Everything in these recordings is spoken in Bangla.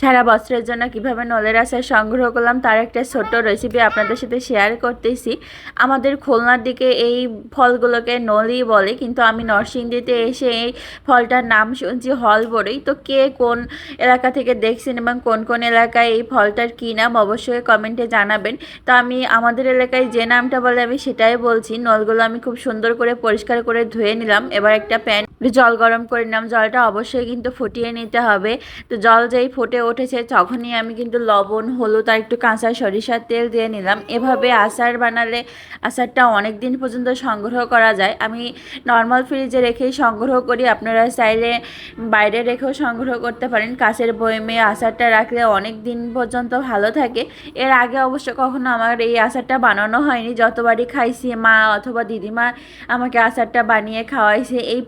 সারা বছরের জন্য কীভাবে নলের আচার সংগ্রহ করলাম, তার একটা ছোট্ট রেসিপি আপনাদের সাথে শেয়ার করতেছি। আমাদের খুলনার দিকে এই ফলগুলোকে নলই বলে, কিন্তু আমি নরসিংদীতে এসে এই ফলটার নাম শুনছি হল বড়ই। তো কে কোন এলাকা থেকে দেখছেন এবং কোন কোন এলাকায় এই ফলটার কী নাম অবশ্যই কমেন্টে জানাবেন। তো আমি আমাদের এলাকায় যে নামটা বলে আমি সেটাই বলছি। নলগুলো আমি খুব সুন্দর করে পরিষ্কার করে ধুয়ে নিলাম। এবার একটা প্যান জল গরম করে নিলাম। জলটা অবশ্যই কিন্তু ফুটিয়ে নিতে হবে। তো জল যেই ফুটে উঠেছে, তখনই আমি কিন্তু লবণ, হলুদ আর একটু কাঁচা সরিষার তেল দিয়ে নিলাম। এভাবে আচার বানালে আচারটা অনেক দিন পর্যন্ত সংগ্রহ করা যায়। আমি নর্মাল ফ্রিজে রেখেই সংগ্রহ করি। আপনারা চাইলে বাইরে রেখেও সংগ্রহ করতে পারেন। কাঁচের বয়মে আচারটা রাখলে অনেক দিন পর্যন্ত ভালো থাকে। এর আগে অবশ্য কখনো আমার এই আচারটা বানানো হয়নি। যতবারই খাইছি মা অথবা দিদিমা আমাকে আচারটা বানিয়ে খাওয়াইছে, এই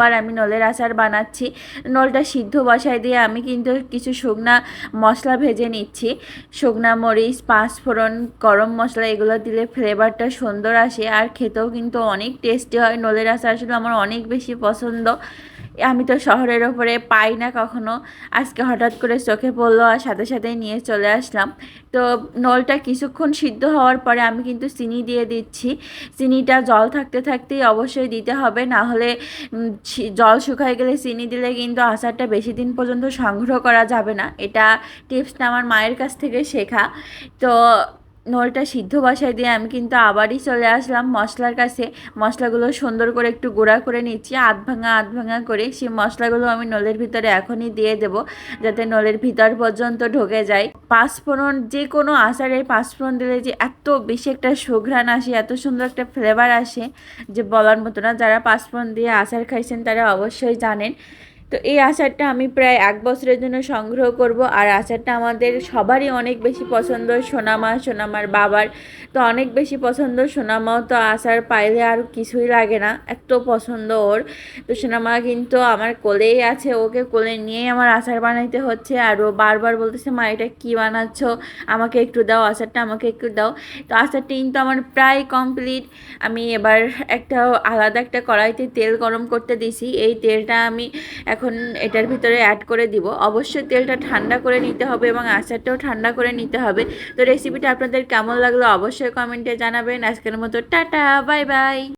প্রথমবার আমি নলের আচার বানাচ্ছি। নলটা সিদ্ধ বসায় দিয়ে আমি কিন্তু কিছু শুকনা মশলা ভেজে নিচ্ছি। শুকনা মরিচ, পাঁচফোড়ন, গরম মশলা, এগুলো দিলে ফ্লেভারটা সুন্দর আসে। আর খেতেও কিন্তু অনেক টেস্টি হয়। নলের আচার আসলে আমার অনেক বেশি পছন্দ। আমি তো শহরের ওপরে পাই না কখনো। আজকে হঠাৎ করে চোখে পড়ল আর সাথে সাথেই নিয়ে চলে আসলাম। তো নলটা কিছুক্ষণ সিদ্ধ হওয়ার পরে আমি কিন্তু চিনি দিয়ে দিচ্ছি। চিনিটা জল থাকতে থাকতেই অবশ্যই দিতে হবে, না হলে জল শুকায় গেলে চিনি দিলে কিন্তু আচারটা বেশি দিন পর্যন্ত সংগ্রহ করা যাবে না। এটা টিপসটা আমার মায়ের কাছ থেকে শেখা। তো নলটা সিদ্ধ বসাই দিয়ে আমি কিন্তু আবারই চলে আসলাম মশলার কাছে। মশলাগুলো সুন্দর করে একটু গুঁড়া করে নিচ্ছি, আধ ভাঙা আধ ভাঙা করে। সেই মশলাগুলো আমি নলের ভিতরে এখনই দিয়ে দেব, যাতে নলের ভিতর পর্যন্ত ঢোকে যায়। পাঁচফোড়ন, যে কোনো আচারে পাঁচফোড়ন দিলে যে এত বেশি একটা সুঘ্রাণ আসে, এত সুন্দর একটা ফ্লেভার আসে, যে বলার মতো না। যারা পাঁচফোড়ন দিয়ে আচার খাইছেন, তারা অবশ্যই জানেন। তো এই আচারটা আমি প্রায় এক বছরের জন্য সংগ্রহ করব। আর আচারটা আমাদের সবারই অনেক বেশি পছন্দ, সোনামা, সোনামার বাবার তো অনেক বেশি পছন্দ, সোনামাও তো আচার পাইলে আর কিছুই লাগে না এত পছন্দ ওর। তো সোনামা কিন্তু আমার কোলেই আছে, ওকে কোলে নিয়েই আমার আচার বানাইতে হচ্ছে। আর ও বারবার বলতেছে, মা, এটা কী বানাচ্ছ? আমাকে একটু দাও আচারটা, আমাকে একটু দাও। তো আচারটা কিন্তু আমার প্রায় কমপ্লিট। আমি এবার একটা আলাদা একটা কড়াইতে তেল গরম করতে দিছি। এই তেলটা আমি এখন এটার ভিতরে অ্যাড করে দিব। অবশ্যই তেলটা ঠান্ডা করে নিতে হবে এবং আচারটাও ঠান্ডা করে নিতে হবে। তো রেসিপিটা আপনাদের কেমন লাগল অবশ্যই কমেন্টে জানাবেন। আজকের মতো টাটা বাই বাই